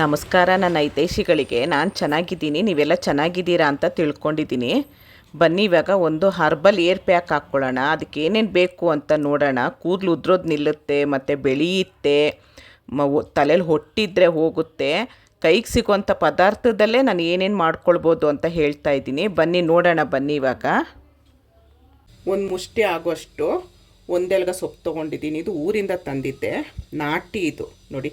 ನಮಸ್ಕಾರ, ನನ್ನ ಹಿತೈಷಿಗಳಿಗೆ. ನಾನು ಚೆನ್ನಾಗಿದ್ದೀನಿ, ನೀವೆಲ್ಲ ಚೆನ್ನಾಗಿದ್ದೀರಾ ಅಂತ ತಿಳ್ಕೊಂಡಿದ್ದೀನಿ. ಬನ್ನಿ, ಇವಾಗ ಒಂದು ಹರ್ಬಲ್ ಏರ್ ಪ್ಯಾಕ್ ಹಾಕ್ಕೊಳ್ಳೋಣ. ಅದಕ್ಕೆ ಏನೇನು ಬೇಕು ಅಂತ ನೋಡೋಣ. ಕೂದಲು ಉದ್ರೋದು ನಿಲ್ಲುತ್ತೆ, ಮತ್ತು ಬೆಳೆಯುತ್ತೆ, ಮ ತಲೆಯಲ್ಲಿ ಹೊಟ್ಟಿದ್ರೆ ಹೋಗುತ್ತೆ. ಕೈಗೆ ಸಿಗುವಂಥ ಪದಾರ್ಥದಲ್ಲೇ ನಾನು ಏನೇನು ಮಾಡ್ಕೊಳ್ಬೋದು ಅಂತ ಹೇಳ್ತಾ ಇದ್ದೀನಿ. ಬನ್ನಿ, ನೋಡೋಣ, ಬನ್ನಿ ಇವಾಗ. ಒಂದು ಮುಷ್ಟಿ ಆಗೋಷ್ಟು ಒಂದೆಲ್ಗ ಸೊಪ್ಪು ತೊಗೊಂಡಿದ್ದೀನಿ. ಇದು ಊರಿಂದ ತಂದಿದ್ದೆ. ನಾಟಿ ಇದು. ನೋಡಿ.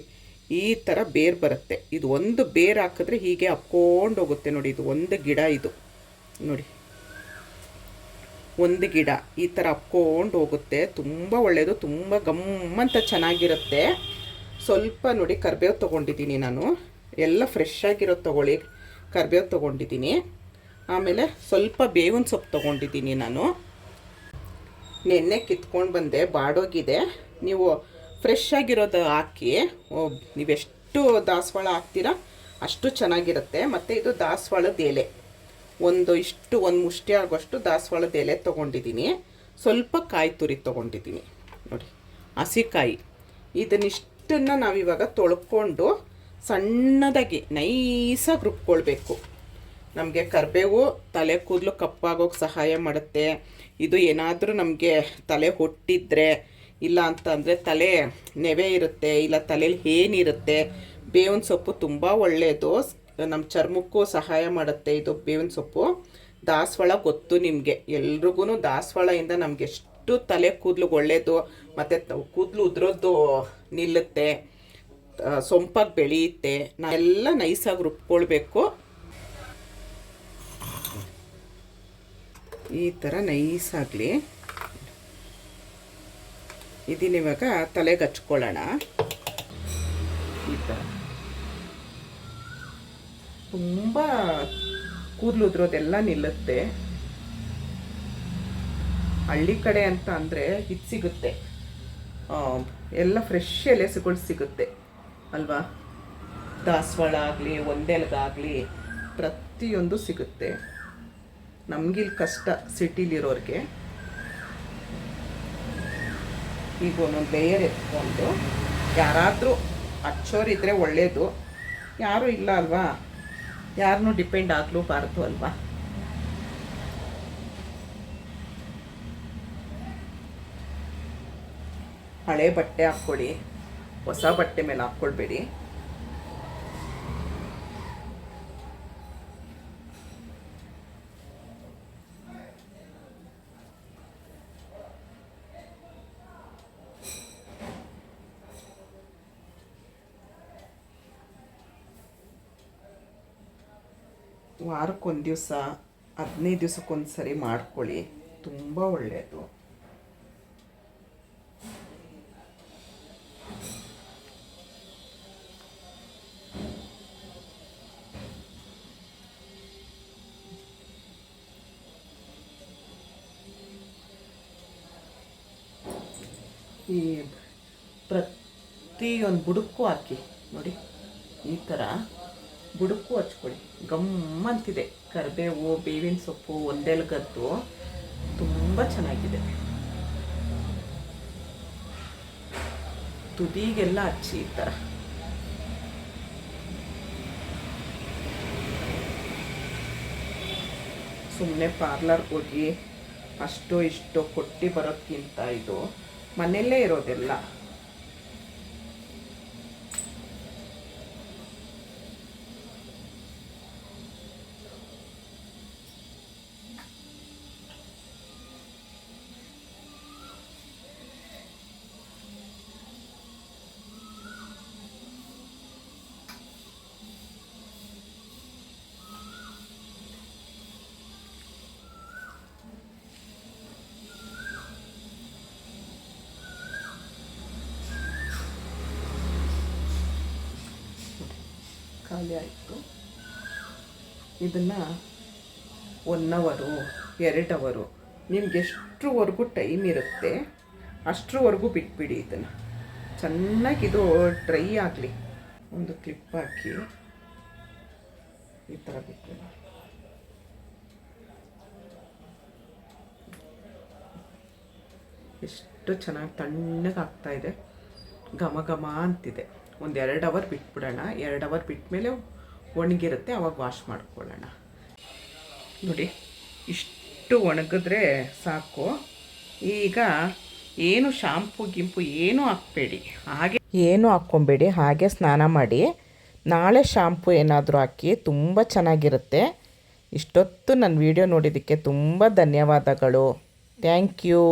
ಈ ಥರ ಬೇರು ಬರುತ್ತೆ. ಇದು ಒಂದು ಬೇರು ಹಾಕಿದ್ರೆ ಹೀಗೆ ಹಪ್ಕೊಂಡು ಹೋಗುತ್ತೆ ನೋಡಿ, ಇದು ಒಂದು ಗಿಡ ಇದು. ನೋಡಿ. ಒಂದು ಗಿಡ ಈ ಥರ ಹಪ್ಕೊಂಡು ಹೋಗುತ್ತೆ. ತುಂಬ ಒಳ್ಳೆಯದು ತುಂಬ ಗಮ್ಮಂತ ಚೆನ್ನಾಗಿರುತ್ತೆ. ಸ್ವಲ್ಪ ನೋಡಿ ಕರ್ಬೇವು ತೊಗೊಂಡಿದ್ದೀನಿ ನಾನು. ಎಲ್ಲ ಫ್ರೆಶ್ ಆಗಿರೋದು ತೊಗೊಳ್ಳಿ. ಕರ್ಬೇವು ತೊಗೊಂಡಿದ್ದೀನಿ. ಆಮೇಲೆ ಸ್ವಲ್ಪ ಬೇವಿನ ಸೊಪ್ಪು ತೊಗೊಂಡಿದ್ದೀನಿ ನಾನು. ನೆನ್ನೆ ಕಿತ್ಕೊಂಡು ಬಂದೆ, ಬಾಡೋಗಿದೆ. ನೀವು ಫ್ರೆಶ್ ಆಗಿರೋದು ಹಾಕಿ ನೀವೆಷ್ಟು ದಾಸವಾಳ ಹಾಕ್ತೀರಾ ಅಷ್ಟು ಚೆನ್ನಾಗಿರುತ್ತೆ. ಮತ್ತು ಇದು ದಾಸವಾಳದ ಎಲೆ. ಒಂದು ಇಷ್ಟು, ಒಂದು ಮುಷ್ಟಿ ಆಗೋಷ್ಟು ದಾಸವಾಳದ ಎಲೆ ತೊಗೊಂಡಿದ್ದೀನಿ. ಸ್ವಲ್ಪ ಕಾಯಿ ತುರಿ ತೊಗೊಂಡಿದ್ದೀನಿ. ನೋಡಿ, ಹಸಿಕಾಯಿ. ಇದನ್ನಿಷ್ಟನ್ನು ನಾವಿವಾಗ ತೊಳ್ಕೊಂಡು ಸಣ್ಣದಾಗಿ ನೈಸಾಗಿ ರುಬ್ಕೊಳ್ಬೇಕು. ನಮಗೆ ಕರಿಬೇವು ತಲೆ ಕೂದಲು ಕಪ್ಪಾಗೋಕ್ಕೆ ಸಹಾಯ ಮಾಡುತ್ತೆ. ಇದು ಏನಾದರೂ ನಮಗೆ ತಲೆ ಹೊಟ್ಟಿದ್ರೆ ಇಲ್ಲ ಅಂತ ಅಂದರೆ ತಲೆ ನೆವೆ ಇರುತ್ತೆ, ಇಲ್ಲ ತಲೆಯಲ್ಲಿ ಏನಿರುತ್ತೆ ಬೇವಿನ ಸೊಪ್ಪು ತುಂಬ ಒಳ್ಳೆಯದು ನಮ್ಮ ಚರ್ಮಕ್ಕೂ ಸಹಾಯ ಮಾಡುತ್ತೆ ಇದು ಬೇವಿನ ಸೊಪ್ಪು. ದಾಸವಾಳ ಗೊತ್ತು ನಿಮಗೆ. ಎಲ್ರಿಗೂ ದಾಸವಾಳದಿಂದ ನಮ್ಗೆ ಎಷ್ಟು ತಲೆ ಕೂದಲು ಒಳ್ಳೆಯದು ಮತ್ತು ಕೂದಲು ಉದ್ರೋದು ನಿಲ್ಲುತ್ತೆ ಸೊಂಪಾಗಿ ಬೆಳೆಯುತ್ತೆ. ನಾವೆಲ್ಲ ನೈಸಾಗಿ ರುಬ್ಕೊಳ್ಬೇಕು. ಈ ಥರ ನೈಸಾಗಲಿ. ಇದನ್ನಿವಾಗ ತಲೆಗೆ ಹಚ್ಕೊಳ್ಳೋಣ ಈ ಥರ ತುಂಬ ಕೂದಲು ಉದ್ರೋದೆಲ್ಲ ನಿಲ್ಲುತ್ತೆ. ಹಳ್ಳಿ ಕಡೆ ಅಂತ ಅಂದರೆ ಇದು ಸಿಗುತ್ತೆ. ಎಲ್ಲ ಫ್ರೆಶ್ ಎಲೆಸುಗಳು ಸಿಗುತ್ತೆ. ಅಲ್ವಾ? ದಾಸವಾಳ ಆಗಲಿ, ಒಂದೆಲ್ಗಾಗಲಿ ಪ್ರತಿಯೊಂದು ಸಿಗುತ್ತೆ. ನಮಗಿಲ್ಲಿ ಕಷ್ಟ ಸಿಟಿಲಿರೋರಿಗೆ. ಈಗ ಒಂದೊಂದು ಲೇಯರ್ ಎತ್ಕೊಂಡು ಯಾರಾದರೂ ಹಚ್ಚೋರಿದ್ರೆ ಒಳ್ಳೆಯದು ಯಾರೂ ಇಲ್ಲ ಅಲ್ವಾ? ಯಾರನ್ನೂ ಡಿಪೆಂಡ್ ಆಗಲೂಬಾರ್ದು ಅಲ್ವಾ? ಹಳೆ ಬಟ್ಟೆ ಹಾಕ್ಕೊಳ್ಳಿ, ಹೊಸ ಬಟ್ಟೆ ಮೇಲೆ ಹಾಕ್ಕೊಳ್ಬೇಡಿ. ವಾರಕ್ಕೊಂದು ದಿವಸ, ಹದಿನೈದು ದಿವಸಕ್ಕೊಂದು ಸರಿ ಮಾಡ್ಕೊಳ್ಳಿ. ತುಂಬ ಒಳ್ಳೆಯದು ಈ ಪ್ರತಿಯೊಂದು ಬುಡಕ್ಕೂ ಹಾಕಿ, ನೋಡಿ, ಈ ಥರ ಬುಡಕ್ಕೂ ಹಚ್ಕೊಳ್ಳಿ. ಗಮ್ಮಂತಿದೆ ಕರಿಬೇವು ಬೇವಿನ ಸೊಪ್ಪು ಒಂದೆಲ್ಗದ್ದು ತುಂಬ ಚೆನ್ನಾಗಿದೆ. ತುದಿಗೆಲ್ಲ ಹಚ್ಚಿ ಈ ಥರ ಸುಮ್ಮನೆ ಪಾರ್ಲರ್ಗೆ ಹೋಗಿ ಅಷ್ಟು ಇಷ್ಟು ಕೊಟ್ಟು ಬರೋಕ್ಕಿಂತ ಇದು ಮನೆಯಲ್ಲೇ ಇರೋದೆಲ್ಲ. ಖಾಲಿ ಆಯಿತು. ಇದನ್ನು ಒನ್ ಅವರು ಎರಡು ಅವರು ನಿಮ್ಗೆ ಎಷ್ಟರವರೆಗೂ ಟೈಮ್ ಇರುತ್ತೆ, ಅಷ್ಟರವರೆಗೂ ಬಿಟ್ಬಿಡಿ ಇದನ್ನು. ಚೆನ್ನಾಗಿ ಇದು ಡ್ರೈ ಆಗಲಿ. ಒಂದು ಕ್ಲಿಪ್ ಹಾಕಿ ಈ ಥರ ಬಿಟ್ಟು ಎಷ್ಟು ಚೆನ್ನಾಗಿ ತಣ್ಣಗೆ ಆಗ್ತಾ ಇದೆ. ಘಮ ಘಮ ಅಂತಿದೆ. ಒಂದು ಎರಡು ಅವರ್ ಬಿಟ್ಬಿಡೋಣ. ಎರಡು ಅವರ್ ಬಿಟ್ಮೇಲೆ ಒಣಗಿರುತ್ತೆ, ಅವಾಗ ವಾಶ್ ಮಾಡ್ಕೊಳ್ಳೋಣ. ನೋಡಿ, ಇಷ್ಟು ಒಣಗಿದ್ರೆ ಸಾಕು. ಈಗ ಏನು ಶಾಂಪು ಗಿಂಪು ಏನೂ ಹಾಕ್ಬೇಡಿ. ಹಾಗೆ ಏನೂ ಹಾಕ್ಕೊಬೇಡಿ, ಹಾಗೆ ಸ್ನಾನ ಮಾಡಿ. ನಾಳೆ ಶಾಂಪು ಏನಾದರೂ ಹಾಕಿ ತುಂಬ ಚೆನ್ನಾಗಿರುತ್ತೆ. ಇಷ್ಟೊತ್ತು ನನ್ನ ವಿಡಿಯೋ ನೋಡಿದ್ದಕ್ಕೆ ತುಂಬ ಧನ್ಯವಾದಗಳು. Thank you